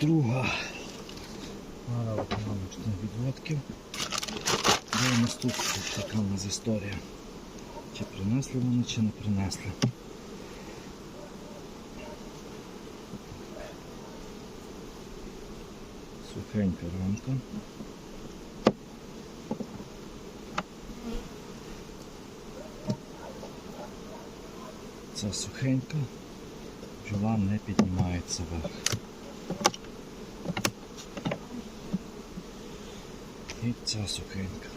друга відводків. Дивимось тут, така у нас історія. Чи принесли вони, чи не принесли. Сухенька рамка. Ця сухенька, бджола не піднімається вверх. І ця сухенька.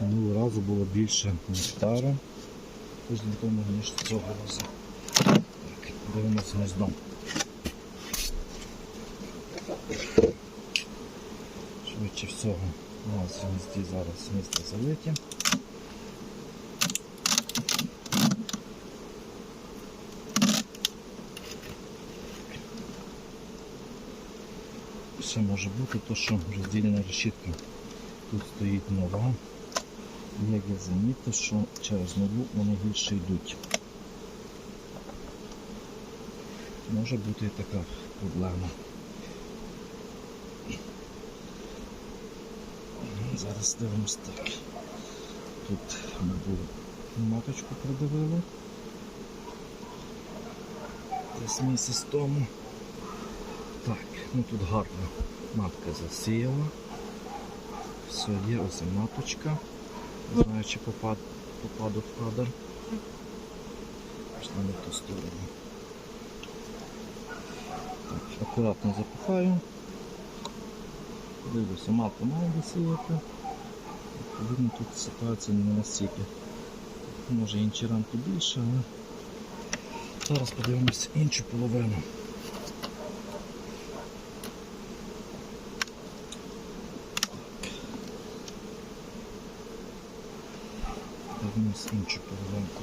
Минулого разу було більше нектара, тому, ніж цього разу. Так, дивимося гнездом. Швидше всього, у нас в гнізді зараз місце залиті. Ще може бути то, що розділена решітка. Тут стоїть нова. І Як я замітив, що через нову вони гірше йдуть. Може бути така проблема. Зараз дивимось так. Тут ми були маточку придивили. Десь місяць тому. Так, ну тут гарно матка засіяла. Все є, ось маточка. Не знаю, чи попад, попаду в кадр. Пішла не в ту сторону. Так, акуратно запихаю. Дивлюся, матка має засіяти. Відповідно тут ситуація не настільки. Може інші рамки більше, але зараз подивимося іншу половину. Дивимось іншу половинку.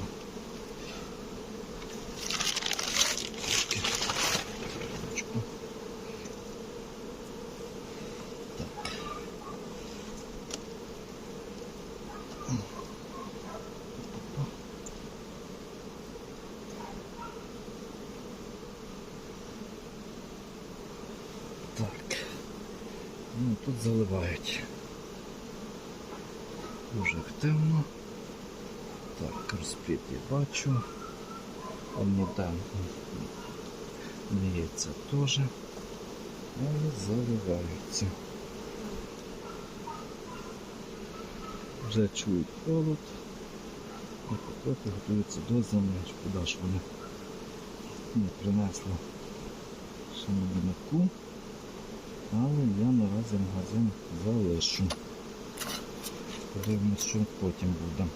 Ну, тут заливають. Дуже активно. Так, розпліт я бачу. Омнідан міється теж. Але заливаються. Вже чують холод. І потрохи готуються до зими. Шкода, що вони не принесли ще. Але я наразі магазин залишу. Подивимось, що потім буде.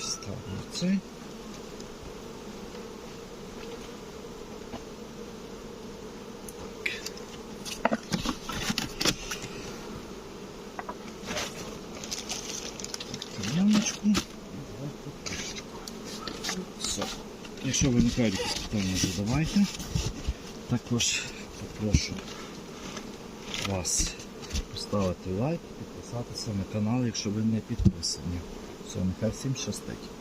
Ставлю цей. Все. Якщо виникають якісь питання, задавайте. Також попрошу вас поставити лайк, підписатися на канал, якщо ви не підписані. Все, нехай всім щастить.